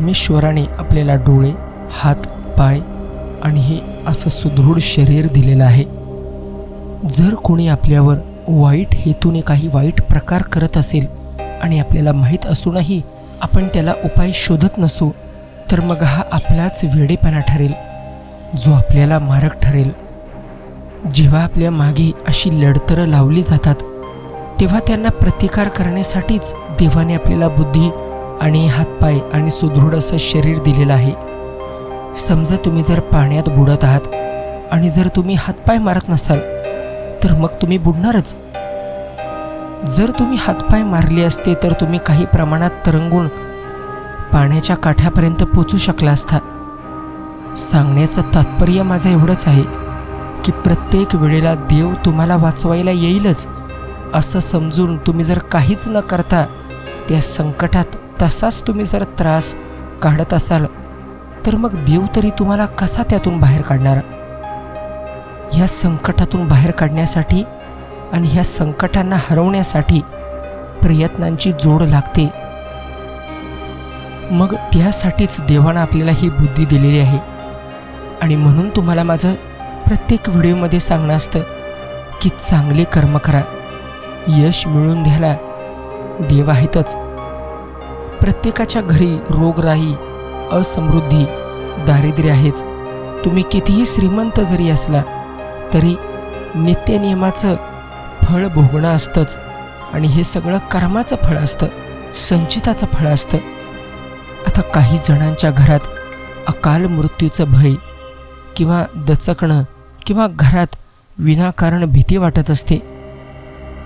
परमेश्वराने आपल्याला डोळे हात पाय आणि हे असं सुदृढ शरीर दिलेलं आहे. जर कोणी आपल्यावर वाईट हेतूने काही वाईट प्रकार करत असेल आणि आपल्याला माहीत असूनही आपण त्याला उपाय शोधत नसू तर मग हा आपलाच वेडेपणा ठरेल जो आपल्याला मारक ठरेल. जेव्हा आपल्या मागे अशी लढतरं लावली जातात तेव्हा त्यांना प्रतिकार करण्यासाठीच देवाने आपल्याला बुद्धी आणि हातपाय आणि सुदृढ असं शरीर दिलेलं आहे. समजा तुम्ही जर पाण्यात बुडत आहात आणि जर तुम्ही हातपाय मारत नसाल तर मग तुम्ही बुडणारच. जर तुम्ही हातपाय मारले असते तर तुम्ही काही प्रमाणात तरंगून पाण्याच्या काठ्यापर्यंत पोचू शकला असता. सांगण्याचं तात्पर्य माझं एवढंच आहे की प्रत्येक वेळेला देव तुम्हाला वाचवायला येईलच असं समजून तुम्ही जर काहीच न करता त्या संकटात तसाच तुम्ही जर त्रास काढत असाल तर मग देव तरी तुम्हाला कसा त्यातून बाहेर काढणार? ह्या संकटातून बाहेर काढण्यासाठी आणि ह्या संकटांना हरवण्यासाठी प्रयत्नांची जोड लागते. मग त्यासाठीच देवानं आपल्याला ही बुद्धी दिलेली आहे. आणि म्हणून तुम्हाला माझं प्रत्येक व्हिडिओमध्ये सांगणं असतं की चांगले कर्म करा. यश मिळून द्यायला देव आहेतच. प्रत्येकाच्या घरी रोगराई असमृद्धी दारिद्र्य आहेच. तुम्ही कितीही श्रीमंत जरी असला तरी नित्यनियमाचं फळ भोगणं असतंच. आणि हे सगळं कर्माचं फळ असतं संचिताचं फळ असतं. आता काही जणांच्या घरात अकाल मृत्यूचं भय किंवा दचकणं किंवा घरात विनाकारण भीती वाटत असते.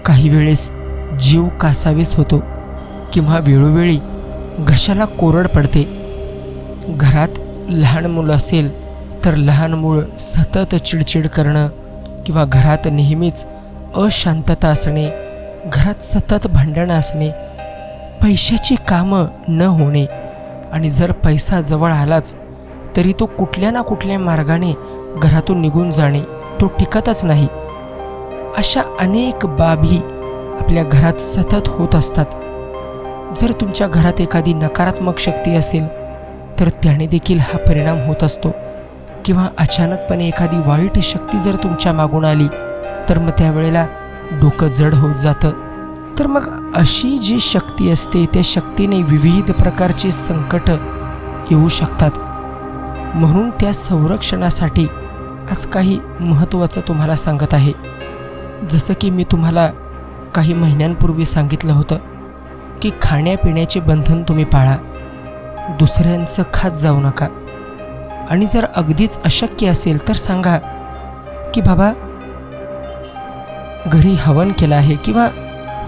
काही वेळेस जीव कासावीस होतो किंवा वेळोवेळी घशाला कोरड पडते. घरात लहान मुलं असेल तर लहान मूळ सतत चिडचिड करणं किंवा घरात नेहमीच अशांतता असणे घरात सतत भांडणं असणे पैशाची कामं न होणे आणि जर पैसा जवळ आलाच तरी तो कुठल्या ना कुठल्या मार्गाने घरातून निघून जाणे तो टिकतच नाही. अशा अनेक बाबी आपल्या घरात सतत होत असतात. जर तुमच्या घरात एखादी नकारात्मक शक्ती असेल तर त्याने देखील हा परिणाम होत असतो. किंवा अचानकपणे एखादी वाईट शक्ती जर तुमच्या मागून आली तर मग त्यावेळेला डोकं जड होत जातं. तर मग अशी जी शक्ती असते त्या शक्तीने विविध प्रकारचे संकट येऊ शकतात. म्हणून त्या संरक्षणासाठी आज काही महत्त्वाचं तुम्हाला सांगत आहे. जसं की मी तुम्हाला काही महिन्यांपूर्वी सांगितलं होतं की खाण्यापिण्याचे बंधन तुम्ही पाळा. दुसऱ्यांचं खात जाऊ नका. आणि जर अगदीच अशक्य असेल तर सांगा की बाबा घरी हवन केलं आहे किंवा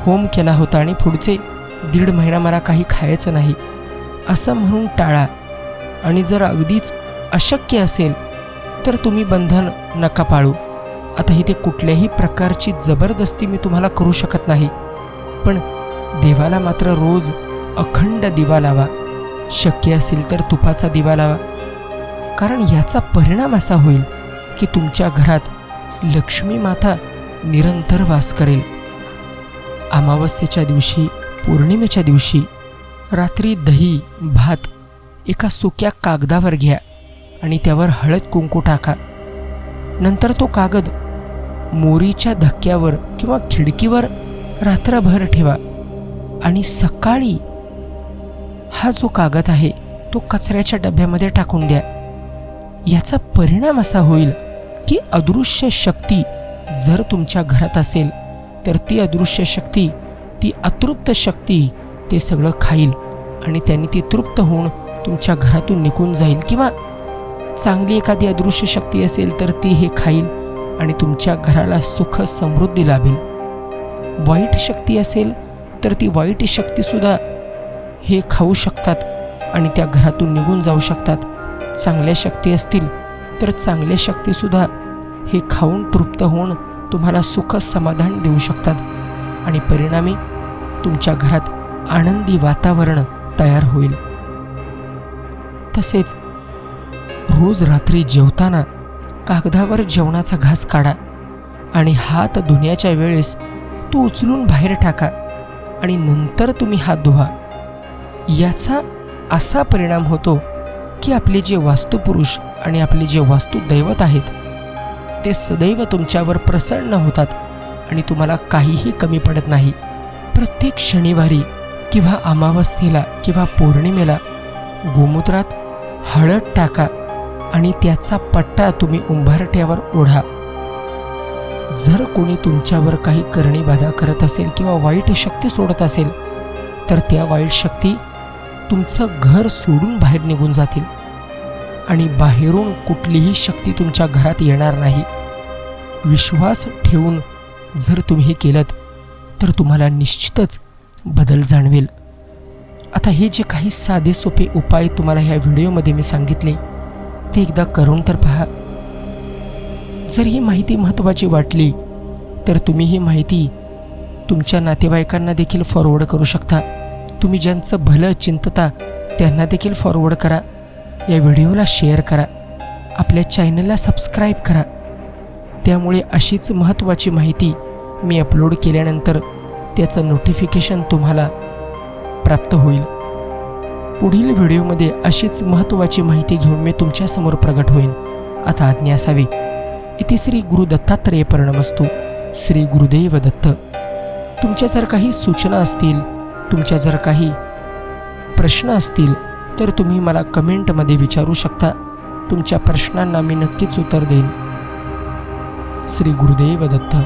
होम केला होता आणि पुढचे दीड महिना मला काही खायचं नाही असं म्हणून टाळा. आणि जर अगदीच अशक्य असेल तर तुम्ही बंधन नका पाळू. आता इथे कुठल्याही प्रकारची जबरदस्ती मी तुम्हाला करू शकत नाही. पण देवाला मात्र रोज अखंड दिवा लावा. शक्य असेल तर तुपाचा दिवा लावा. कारण याचा परिणाम असा होईल की तुमच्या घरात लक्ष्मी माता निरंतर वास करेल. अमावस्येच्या दिवशी पौर्णिमेच्या दिवशी रात्री दही भात एका सुक्या कागदावर घ्या आणि त्यावर हळद कुंकू टाका. नंतर तो कागद मोरीच्या धक्क्यावर किंवा खिडकीवर रात्रभर ठेवा. आणि सकाळी हा जो कागद आहे तो कचऱ्याच्या डब्यामध्ये टाकून द्या. याचा परिणाम असा होईल की अदृश्य शक्ती जर तुमच्या घरात असेल तर ती अदृश्य शक्ती ती अतृप्त शक्ती ते सगळं खाईल आणि त्यांनी ती तृप्त होऊन तुमच्या घरातून निघून जाईल. किंवा चांगली एखादी अदृश्य शक्ती असेल तर ती हे खाईल. आणि तुमच्या घराला सुख समृद्धी लाभेल. वाईट शक्ती असेल तर ती वाईट शक्तीसुद्धा हे खाऊ शकतात आणि त्या घरातून निघून जाऊ शकतात. चांगल्या शक्ती असतील तर चांगल्या शक्तीसुद्धा हे खाऊन तृप्त होऊन तुम्हाला सुख समाधान देऊ शकतात आणि परिणामी तुमच्या घरात आनंदी वातावरण तयार होईल. तसेच रोज रात्री जेवताना कागदावर जेवणाचा घास काढा आणि हात धुण्याच्या वेळेस तो उचलून बाहेर टाका आणि नंतर तुम्ही हात धुवा. याचा असा परिणाम होतो की आपले जे वास्तुपुरुष आणि आपले जे वास्तुदैवत आहेत ते सदैव तुमच्यावर प्रसन्न होतात आणि तुम्हाला काहीही कमी पडत नाही. प्रत्येक शनिवारी किंवा अमावस्येला किंवा पौर्णिमेला गोमूत्रात हळद टाका आणि त्याचा पट्टा तुम्ही उंभारट्यावर ओढा. जर कोणी तुमच्यावर काही करणी बाधा करत असेल किंवा वाईट शक्ती सोडत असेल तर त्या वाईट शक्ती तुमचं घर सोडून बाहेर निघून जातील आणि बाहेरून कुठलीही शक्ती तुमच्या घरात येणार नाही. विश्वास ठेवून जर तुम्ही हे केलं तर तुम्हाला निश्चितच बदल जाणवेल. आता हे जे काही साधे सोपे उपाय तुम्हाला ह्या व्हिडिओमध्ये मी सांगितले ते एकदा करून तर पहा. जर ही माहिती महत्त्वाची वाटली तर तुम्ही ही माहिती तुमच्या नातेवाईकांना देखील फॉरवर्ड करू शकता. तुम्ही ज्यांचं भलं चिंतता त्यांना देखील फॉरवर्ड करा. या व्हिडिओला शेअर करा. आपल्या चॅनलला सबस्क्राईब करा. त्यामुळे अशीच महत्त्वाची माहिती मी अपलोड केल्यानंतर त्याचं नोटिफिकेशन तुम्हाला प्राप्त होईल. पुढील व्हिडिओमध्ये अशीच महत्त्वाची माहिती घेऊन मी तुमच्यासमोर प्रगट होईन. आता आज्ञा असावी. इथे श्री गुरु दत्तात्रेय परिणमस्तू श्री गुरुदेव दत्त. तुमच्या जर काही सूचना असतील तुमच्या जर काही प्रश्न असतील तर तुम्ही मला कमेंटमध्ये विचारू शकता. तुमच्या प्रश्नांना मी नक्कीच उत्तर देईन. श्री गुरुदेव दत्त.